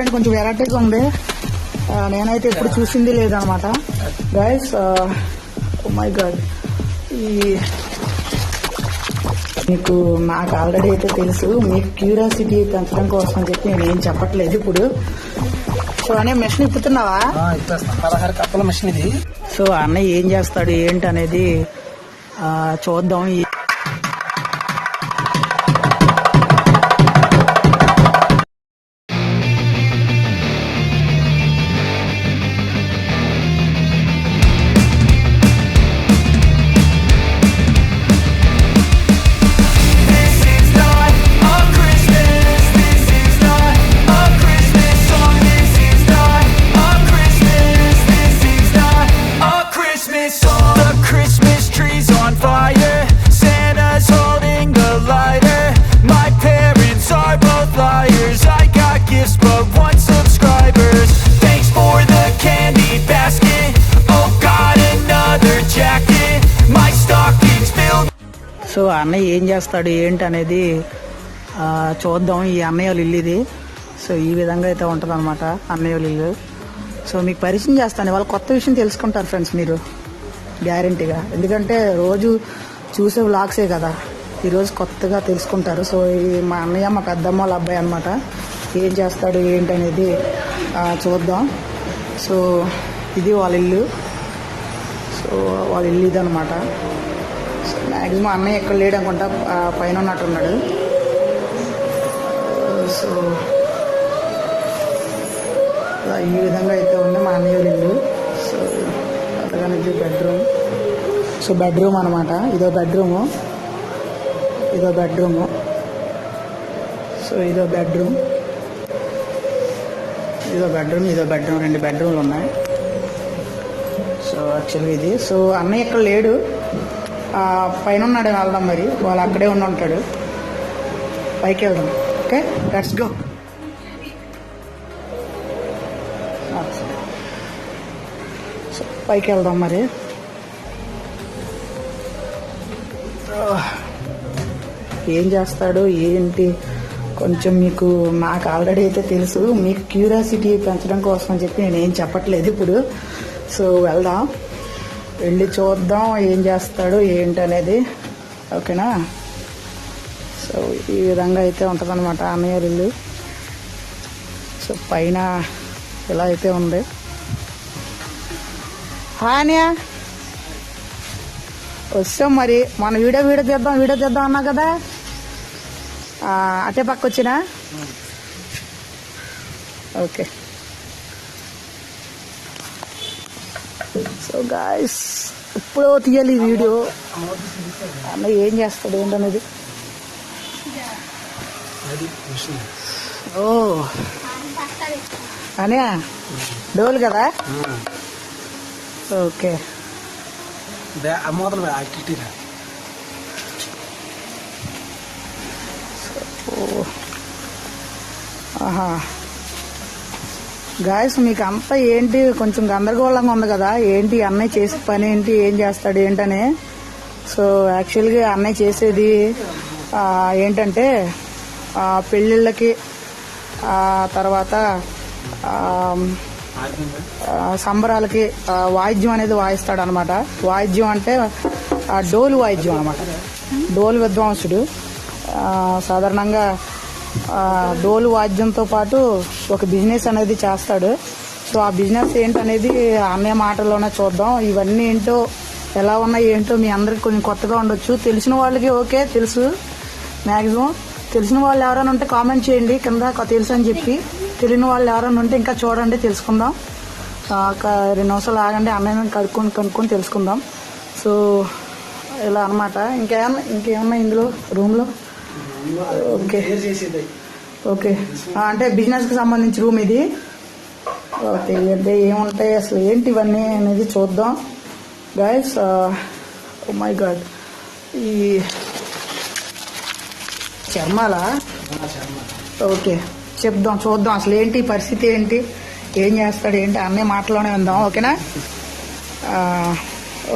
అంటే కొంచెం వెరైటీగా ఉంది. నేనైతే ఎప్పుడు చూసింది లేదనమాట. గైస్ మై గాడ్ ఈ మీకు నాకు ఆల్రెడీ అయితే తెలుసు మీకు క్యూరియాసిటీ పెంచడం కోసం అని చెప్పి నేను ఏం చెప్పట్లేదు ఇప్పుడు. సో అనే మెషిన్ ఇప్పుతున్నావా? పదహారు కప్పల మిషన్ ఇది. సో అన్నయ్య ఏం చేస్తాడు ఏంటి అనేది చూద్దాం. అన్నయ్య ఏం చేస్తాడు ఏంటి అనేది చూద్దాం. ఈ అన్నయ్య వాళ్ళ ఇల్లు ఇది. సో ఈ విధంగా అయితే ఉంటుంది అనమాట అన్నయ్య వాళ్ళ ఇల్లు. సో మీకు పరిచయం చేస్తాను. వాళ్ళు కొత్త విషయం తెలుసుకుంటారు ఫ్రెండ్స్ మీరు గ్యారంటీగా. ఎందుకంటే రోజు చూసే వ్లాగ్సే కదా. ఈరోజు కొత్తగా తెలుసుకుంటారు. సో ఈ మా అన్నయ్య మా పెద్దమ్మ వాళ్ళ అబ్బాయి అనమాట ఏం చేస్తాడు ఏంటి అనేది చూద్దాం. సో ఇది వాళ్ళ ఇల్లు. సో వాళ్ళ ఇల్లు ఇది యాక్చువల్ మా అన్నయ్య ఎక్కడ లేడు అనుకుంటా పైన ఉన్నట్టున్నాడు. సో ఈ విధంగా అయితే ఉంది మా అన్నయ్య వాళ్ళ ఇల్లు. సో అలాగని బెడ్రూమ్ సో బెడ్రూమ్ అనమాట ఇదో బెడ్రూము ఇదో బెడ్రూము సో ఇదో బెడ్రూమ్ ఇదో బెడ్రూమ్ ఇదో బెడ్రూమ్ రెండు బెడ్రూమ్లు ఉన్నాయి. సో యాక్చువల్గా ఇది. సో అన్నయ్య ఇక్కడ లేడు. పైన ఉన్నాడు వెళ్దాం మరి. వాళ్ళు అక్కడే ఉండి ఉంటాడు. పైకి వెళ్దాం. ఓకే? Let's go. పైకి వెళ్దాం మరి. ఏం చేస్తాడు? ఏంటి? కొంచెం మీకు నాకు ఆల్రెడీ అయితే తెలుసు. మీకు క్యూరియాసిటీ పెంచడం కోసం అని చెప్పి నేను ఏం చెప్పట్లేదు ఇప్పుడు. సో వెళ్దాం. వెళ్ళి చూద్దాం ఏం చేస్తాడు ఏంటి అనేది ఓకేనా? సో ఈ విధంగా అయితే ఉంటుంది అనమాట అన్నయ్య ఇల్లు. సో పైన ఇలా అయితే ఉంది. హానియా వస్తాం మరి. మన వీడియో వీడియో తీద్దాం వీడియో తీద్దాం అన్నా కదా? అటే పక్క వచ్చినా? ఓకే. సో గాయస్ ఇప్పుడు తీయాలి ఈ వీడియో. అన్న ఏం చేస్తాడు ఏంటనేది? ఓ. అనే డోలు కదా? ఓకే. అమ్మోదలు యాక్టివిటీరా ఆహా. గాయస్ మీకు అంతా ఏంటి? కొంచెం గందరగోళంగా ఉంది కదా. ఏంటి అన్నయ్య చేసే పని? ఏంటి? ఏం చేస్తాడు? ఏంటని? సో యాక్చువల్గా అన్నయ్య చేసేది ఏంటంటే పెళ్ళిళ్ళకి తర్వాత సంబరాలకి వాయిద్యం అనేది వాయిస్తాడు అనమాట వాయిద్యం అంటే ఆ, డోలు వాయిద్యం అనమాట. డోలు విద్వాంసుడు. సాధారణంగా డోలు వాద్యంతో పాటు ఒక బిజినెస్ అనేది చేస్తాడు. సో ఆ బిజినెస్ ఏంటనేది అన్నయ్య మాటల్లోనే చూద్దాం. ఇవన్నీ ఏంటో ఎలా ఉన్నాయి ఏంటో మీ అందరికి కొంచెం కొత్తగా ఉండొచ్చు. తెలిసిన వాళ్ళకి ఓకే తెలుసు. మ్యాక్సిమం తెలిసిన వాళ్ళు ఎవరైనా ఉంటే కామెంట్ చేయండి. కింద తెలుసు అని చెప్పి. తెలియని వాళ్ళు ఎవరైనా ఉంటే ఇంకా చూడండి తెలుసుకుందాం. ఒక రెండు నిమిషాలు ఆగండి అన్నయ్య కనుక్కొని కనుక్కొని తెలుసుకుందాం. సో ఇలా అనమాట ఇంకేమన్నా ఇంకేమన్నా ఇందులో? రూమ్లో ఓకే. ఓకే. అంటే బిజినెస్కి సంబంధించి రూమ్ ఇది? ఓకే అంటే ఏముంటాయి అసలు ఏంటి ఇవన్నీ అనేది చూద్దాం. గైస్ మై గాడ్ ఈ చర్మాల? ఓకే. చెప్దాం చూద్దాం. అసలు ఏంటి పరిస్థితి ఏంటి? ఏం చేస్తాడు ఏంటి? అన్నీ మాటలోనే ఉందాం ఓకేనా?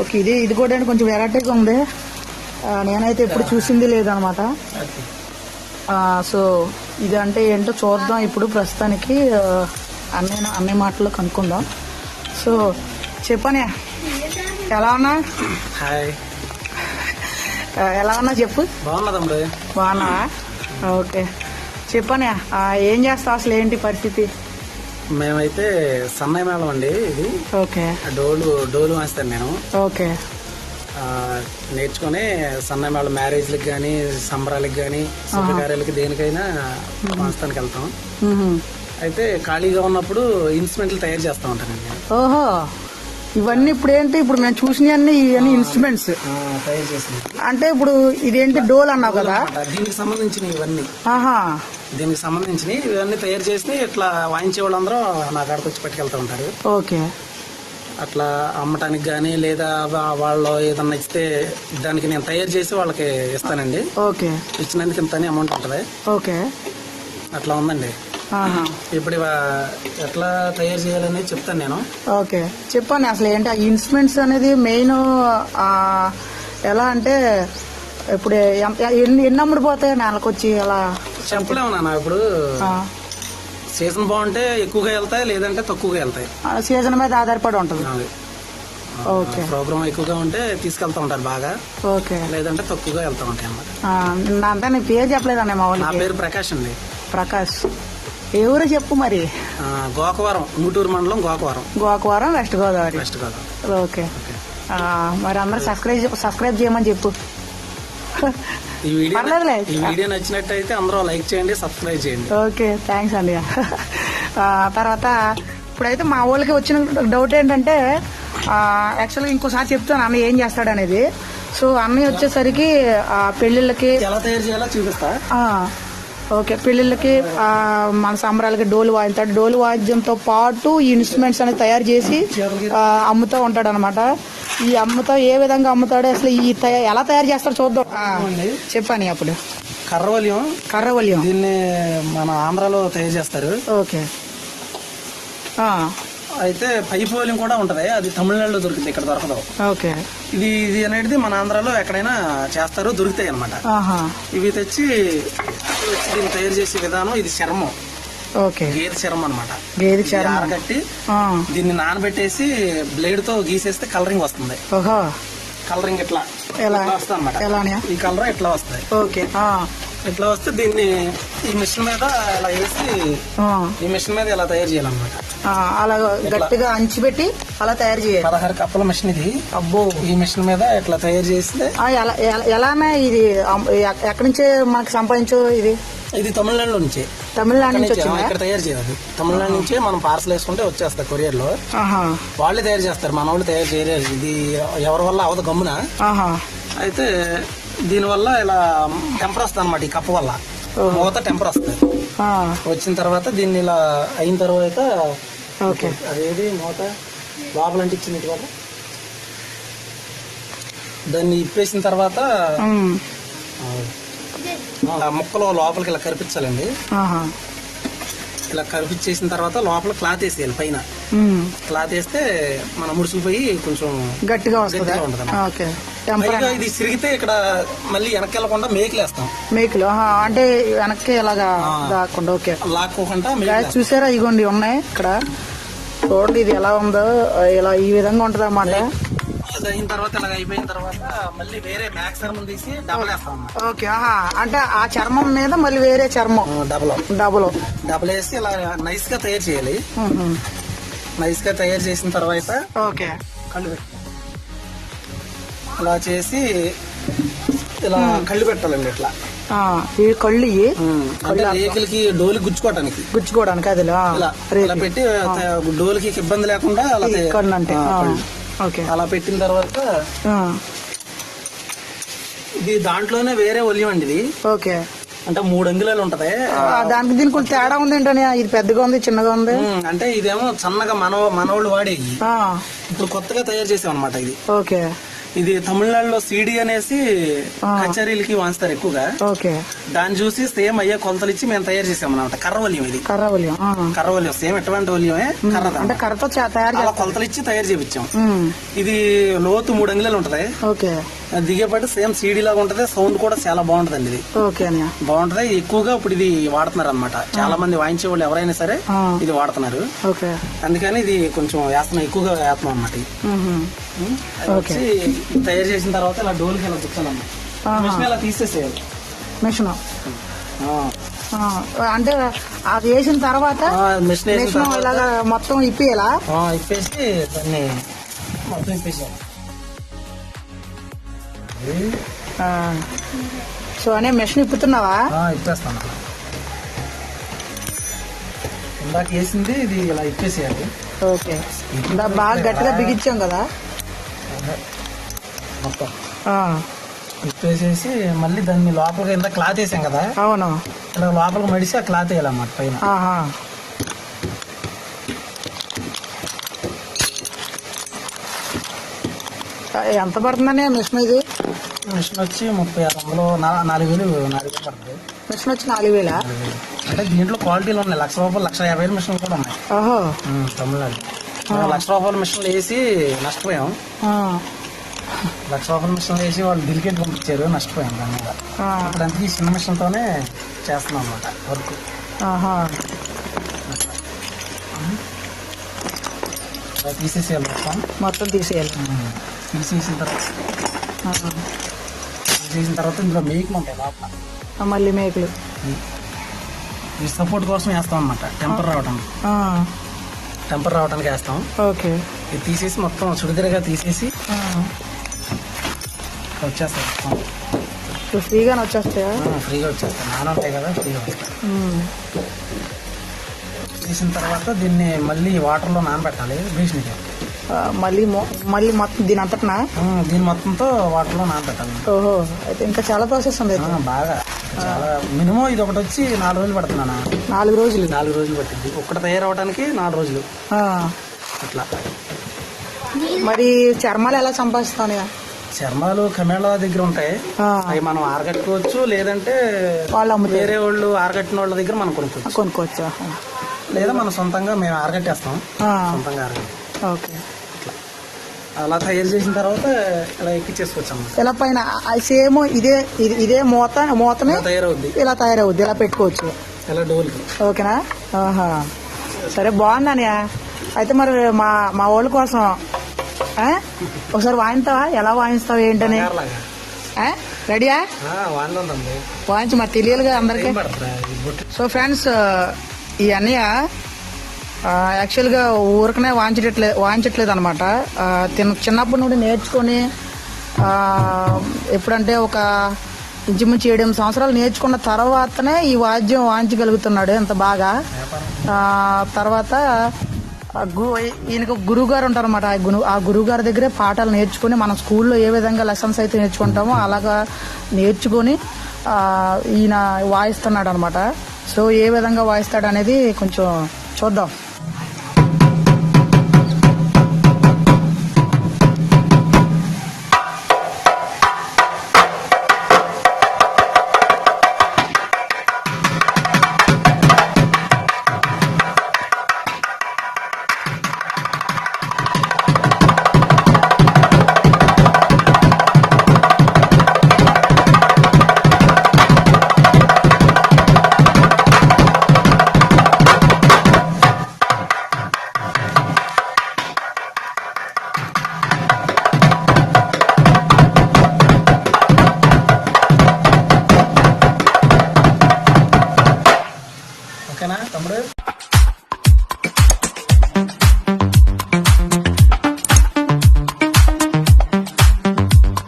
ఓకే. ఇది ఇది కూడా కొంచెం వెరైటీగా ఉంది. నేనైతే ఎప్పుడు చూసింది లేదనమాట. సో ఇది అంటే ఏంటో చూద్దాం. ఇప్పుడు ప్రస్తుతానికి అన్నయ్య అన్నయ్య మాటలో కనుక్కుందాం. సో చెప్పనే. ఎలా ఉన్నా? హాయ్. ఎలా ఉన్నా చెప్పు. బాగున్నా తమ్ముడు? బాగున్నావా? ఓకే. చెప్పనే ఏం చేస్తావు అసలు? ఏంటి పరిస్థితి? మేమైతే సన్నాయి మేళం అండి ఇది. ఓకే. డోలు డోలు వాయిస్తాను నేను. ఓకే. నేర్చుకుని సన్నాయి మేళం మ్యారేజ్లకు కానీ సంబరాలకు కానీ శుభకార్యాలకి దేనికైనా వాయిస్తానికి వెళ్తాం. అయితే ఖాళీగా ఉన్నప్పుడు ఇన్స్ట్రుమెంట్లు తయారు చేస్తూ ఉంటానండి. ఓహో. ఇవన్నీ ఇప్పుడు ఏంటి ఇప్పుడు మేము చూసినవన్నీ ఇవన్నీ ఇన్స్ట్రుమెంట్స్. తయారు చేసింది అంటే ఇప్పుడు ఇదేంటి డోల్ అన్నావు కదా? దీనికి సంబంధించిన ఇవన్నీ. ఆహా. దీనికి సంబంధించినవి ఇవన్నీ తయారు చేసి ఇట్లా వాయించే వాళ్ళందరూ నా కాడికి వచ్చి పట్టుకెళ్తూ ఉంటారు. ఓకే. అట్లా అమ్మటానికి కానీ లేదా వాళ్ళు ఏదన్నా ఇస్తే దానికి నేను తయారు చేసి వాళ్ళకి ఇస్తానండి. ఓకే. ఇచ్చినందుకు ఇంత అమౌంట్ ఉంటుంది. ఓకే. అట్లా ఉందండి. ఇప్పుడు ఇవా- ఎట్లా తయారు చేయాలనేది చెప్తాను నేను. ఓకే. చెప్పండి అసలు ఏంటి ఆ ఇన్స్ట్రుమెంట్స్ అనేది మెయిన్ ఎలా అంటే ఇప్పుడు ఎన్ని ఎన్ని అమ్ముడిపోతాయి నెలకు వచ్చి అలా? చెప్పలేము నాన్న ఇప్పుడు సీజన్ బాగుంటే ఎక్కువగా వెళ్తాయి లేదంటే తక్కువగా వెళ్తాయి. ఆ సీజన్ మీద ఆధారపడి ఉంటుంది. ఓకే. ప్రోగ్రామ్ ఎక్కువగా ఉంటే తీసుకెళ్తా ఉంటారు బాగా. ఓకే. లేదంటే తక్కువగా వెళ్తా ఉంటాయి అన్నమాట. అంతా నీ పేరు చెప్పలేదండి మా నా పేరు ప్రకాష్ అండి. ప్రకాష్. ఎవరు చెప్పు మరి? గోకవరం ఉంగుటూరు మండలం Gokavaram. Gokavaram West Godavari. West Godavari. Okay. మరి అందరూ సబ్స్క్రైబ్ సబ్స్క్రైబ్ చేయమని చెప్పు. ఈ వీడియో పర్లేదులే. ఈ వీడియో నచ్చినట్టయితే అందరూ లైక్ చేయండి సబ్స్క్రైబ్ చేయండి. ఓకే థ్యాంక్స్ అండి. ఆ, తర్వాత ఇప్పుడైతే మా వాళ్ళకి వచ్చిన డౌట్ ఏంటంటే యాక్చువల్గా ఇంకోసారి చెప్తాను అన్న ఏం చేస్తాడు అనేది. సో అన్నయ్య వచ్చేసరికి ఆ, పెళ్ళిళ్ళకి ఎలా తయారు చేయాలో చూపిస్తా. ఆ, ఓకే పెళ్ళిళ్ళకి ఆ, మన సంబరాలకి డోలు వాయిస్తాడు డోలు వాయిద్యంతో పాటు ఈ ఇన్స్ట్రుమెంట్స్ అనేది తయారు చేసి ఆ, అమ్ముతూ ఉంటాడు అనమాట ఈ అమ్ముతా ఏ విధంగా అమ్ముతాడు అసలు ఈ తయా- ఎలా తయారు చేస్తాడు చూద్దాం. చెప్పాను అప్పుడు. కర్రవల్యం కర్రవల్యం దీన్ని మన ఆంధ్రాలో తయారు చేస్తారు. ఓకే. ఆ, అయితే పైపోలియం కూడా ఉంటది. అది తమిళనాడులో దొరుకుతుంది ఇక్కడ దొరకదు. ఓకే. ఇది ఇది అనేది మన ఆంధ్రాలో ఎక్కడైనా చేస్తారు దొరుకుతాయి అన్నమాట. ఆహా. ఇవి తెచ్చి దీన్ని తయారు చేసే విధానం ఇది చర్మం. గేదె చర్మం అనమాట గేది ఆరగట్టి ఆ, దీన్ని నానబెట్టేసి బ్లేడ్తో గీసేస్తే కలరింగ్ వస్తుంది. కలరింగ్ ఇట్లా ఎలా? వస్తుంది అనమాట ఈ కలర్ ఇట్లా వస్తాయి. ఓకే. ఇట్లా వస్తే దీన్ని ఈ మిషన్ మీద ఇలా వేసి ఈ మిషన్ మీద ఇలా తయారు చేయాలన్నమాట. అలా గట్టిగా అంచిపెట్టి అలా తయారు చేయాలి. పదహారు కప్పల మిషన్ ఇది. అబ్బో. ఈ మిషన్ మీద ఇట్లా తయారు చేస్తే ఎలానే ఇది ఎక్కడి నుంచే మనకి సంపాదించు ఇది? ఇది తమిళనాడులో నుంచి. తమిళనాడు నుంచి వచ్చిందా? ఇక్కడ తయారు చేయాలి. తమిళనాడు నుంచే మనం పార్సల్ వేసుకుంటే వచ్చేస్తాయి కొరియర్లో ఆహా. వాళ్ళే తయారు చేస్తారు. మన వాళ్ళు తయారు చేయలేరు ఇది ఎవరి వల్ల అవదు గమ్మున. ఆహా. అయితే దీనివల్ల ఇలా టెంపర్ వస్తుంది అనమాట ఈ కప్ప వల్ల. మూత టెంపర్ వస్తుంది. ఆ, వచ్చిన తర్వాత దీన్ని ఇలా అయిన తర్వాత ఓకే. అదేది మూత? లోపల అంటించింది ఇటు దాన్ని ఇప్పేసిన తర్వాత ఉమ్, ఆ ముక్కలు లోపలికి ఇలా కరిపించాలండి. ఇలా కరిపించేసిన తర్వాత లోపల క్లాత్ వేసేయాలి పైన. క్లాత్ వేస్తే మన ముడుచుకుపోయి కొంచెం గట్టిగా పైగా ఇది సిరిగితే ఇక్కడ మళ్ళీ వెనక్కి వెళ్ళకుండా మేకులు వేస్తాం. మేకులు అంటే వెనక్కి ఇలాగా ఓకే. లాక్కోకుండా చూసారా? ఇగోండి ఉన్నాయి ఇక్కడ. చూడండి ఇది ఎలా ఉందో ఇలా ఈ విధంగా ఉంటది అన్నమాట అది అయిన తర్వాత ఇలా అయిపోయిన తర్వాత మళ్ళీ వేరే మ్యాక్సిమం తీసి డబల్ వేస్తాం ఓకే ఆహా. అంటే ఆ చర్మం మీద మళ్ళీ వేరే చర్మం. డబల్ డబుల్ డబల్ వేసి ఇలా నైస్గా తయారు చేయాలి. నైస్గా తయారు చేసిన తర్వాత ఓకే. కళ్ళు ఇలా చేసి ఇలా కళ్ళు పెట్టాలండి ఇట్లా. ఈ కళ్ళు రేకులకి డోలు గుచ్చుకోవడానికి అది ఇలా ఇలా పెట్టి డోలుకి ఇబ్బంది లేకుండా అలా అంటే అలా పెట్టిన తర్వాత ఇది దాంట్లోనే వేరే ఒలియం అండి ఇది. ఓకే. అంటే మూడు అంగుళాలు ఉంటది. దానికి దీనికి కొంచెం తేడా ఉంది ఏంటని ఇది పెద్దగా ఉంది చిన్నగా ఉంది? అంటే ఇదేమో సన్నగా మన మనోళ్ళు వాడేవి. ఆ, ఇప్పుడు కొత్తగా తయారు చేసాం అనమాట ఇది. ఓకే. ఇది తమిళనాడులో సీడీ అనేసి. కచేరీలకి వాంచుతారు ఎక్కువగా. ఓకే. దాన్ని చూసి సేమ్ అయ్యే కొలతలు ఇచ్చి మేము తయారు చేసాం అనమాట కర్రవల్యం ఇది. కర్రవల్యం. కర్రవల్యం సేమ్ ఎటువంటి వల్యమే కర్రద అంటే కర్రతో తయారు కొలతలు ఇచ్చి తయారు చేపించాం. ఇది లోతు మూడు అంగుళాలు ఉంటది. ఓకే. దిగేపాటి సేమ్ సీడీ లాగా ఉంటది సౌండ్ కూడా చాలా బాగుంటదండి ఇది. ఓకే అన్నయ్య. బాగుంటది. ఎక్కువగా ఇప్పుడు ఇది వాడుతున్నారు అనమాట చాలా మంది వాయించే వాళ్ళు ఎవరైనా సరే. ఇది వాడుతున్నారు. ఓకే. అందుకని ఇది కొంచెం వేస్తున్నాం ఎక్కువగా వేస్తున్నాం అన్నమాట ఇది. అది వచ్చి తయారు చేసిన తర్వాత ఇలా డోల్కి ఇలా. మిషన్ ఇలా తీసేసేయాలి. మిషన్. ఆ. అంటే అది వేసిన తర్వాత ఆ, మిషన్ వేసిన మిషన్ తర్వాత ఇలాగా మొత్తం ఇప్పియాలా? ఆ, ఇప్పేసి దాన్ని మొత్తం ఇప్పేసాం ఆ. సో అనే మిషన్ ఇప్పుతున్నావా? ఇప్పేస్తాను. ఇందాక వేసింది ఇది ఇలా ఇప్పేసేయాలి. ఓకే. ఇందా బాగా గట్టిగా బిగించాం కదా. మొత్తం. ఇప్పేసేసి మళ్ళీ దాన్ని లోపలికి ఇంత క్లాత్ వేసాం కదా. అవును. ఇలా లోపలికి మడిసి ఆ క్లాత్ వేయాలన్నమాట పైన. ఎంత పడుతుందనే మిషన్ ఇది? మిషన్ వచ్చి ముప్పై ఆరు వందలు నాలుగు వేలు నాలుగు వేలు పడుతుంది. మిషన్ వచ్చి నాలుగు వేలా. అంటే దీంట్లో క్వాలిటీలు ఉన్నాయి. లక్ష రూపాయలు లక్ష యాభై వేలు మిషన్లు కూడా ఉన్నాయి. ఓహో. తమిళనాడు. లక్ష రూపాయల మిషన్లు వేసి నష్టపోయాం. లక్ష రూపాయల మిషన్ వేసి వాళ్ళు డిలికేట్ పంపించారు నష్టపోయాం దాని మీద. ఇప్పుడు ఈ చిన్న మిషన్తోనే చేస్తున్నాం అనమాట వర్క్. తీసేసేయాలి మొత్తం. మొత్తం తీసేయాలి. తీసేసిన తర్వాత. తీసేసిన తర్వాత ఇందులో మేకులు ఉంటాయి లోపల మళ్ళీ మేకలు. ఈ సపోర్ట్ కోసం వేస్తాం అనమాట టెంపర్ రావడానికి టెంపర్ రావడానికి వేస్తాం. ఓకే. ఇది తీసేసి మొత్తం సుడిదిరగా తీసేసి వచ్చేస్తాం ఫ్రీగానే వచ్చేస్తాయా? ఫ్రీగా వచ్చేస్తాం నాన్న ఉంటాయి కదా ఫ్రీగా తీసిన తర్వాత దీన్ని మళ్ళీ వాటర్లో నానబెట్టాలి బీచ్నికి మళ్ళీ మళ్ళీ మొత్తం దీని అంతటనా? దీని మొత్తంతో వాటర్లో నానబెట్టాలి ఓహో అయితే ఇంకా చాలా ప్రాసెస్ ఉంది బాగా. చాలా మినిమం ఇది ఒకటి వచ్చి నాలుగు రోజులు పడుతున్నానా? నాలుగు రోజులు. నాలుగు రోజులు పట్టింది ఒక్కటి తయారవడానికి నాలుగు రోజులు. అట్లా. మరి చర్మాలు ఎలా సంపాదిస్తాను చర్మాలు కమేళ దగ్గర ఉంటాయి. అవి మనం ఆరగట్టుకోవచ్చు లేదంటే వాళ్ళు వేరే వాళ్ళు ఆరగట్టిన వాళ్ళ దగ్గర మనం కొనుక్కోవచ్చు. కొనుక్కోవచ్చు లేదా మనం సొంతంగా మేము ఆరగట్టేస్తాం. సొంతంగా ఆరగట్టి ఓకే. అలా తయారు చేసిన తర్వాత ఇలా ఎక్కిచ్చేసుకోవచ్చు అన్నమాట ఇలా పైన సేమ్ ఇదే ఇది- మూత మూతనే తయారవుద్ది. ఇలా తయారవుద్ది ఇలా పెట్టుకోవచ్చు. ఇలా డోల్కి. ఓకేనా? ఆహా. సరే బాగుందన్నయ్య అయితే మరి మా మా వాళ్ళ కోసం? ఒకసారి వాయిస్తావా ఎలా వాయిస్తావు ఏంటని? రెడీయా? వాయించి మరి తెలియాలిగా అందరికీ. సో ఫ్రెండ్స్ ఈ అన్నయ్య యాక్చువల్గా ఊరికనే వాయించట్లేదు వాయించట్లేదు అనమాట తిన చిన్నప్పటి నుండి నేర్చుకొని ఎప్పుడంటే ఒక ఇంచుమించు ఏడెనిమిది సంవత్సరాలు నేర్చుకున్న తర్వాతనే ఈ వాద్యం వాయించగలుగుతున్నాడు ఎంత బాగా. తర్వాత గు ఈయనకు గురువు గారు ఉంటారు అనమాట ఆ గురు ఆ గురువు గారి దగ్గరే పాఠాలు నేర్చుకుని మనం స్కూల్లో ఏ విధంగా లెసన్స్ అయితే నేర్చుకుంటామో అలాగా నేర్చుకొని ఈయన వాయిస్తున్నాడు అనమాట సో ఏ విధంగా వాయిస్తాడు అనేది కొంచెం చూద్దాం.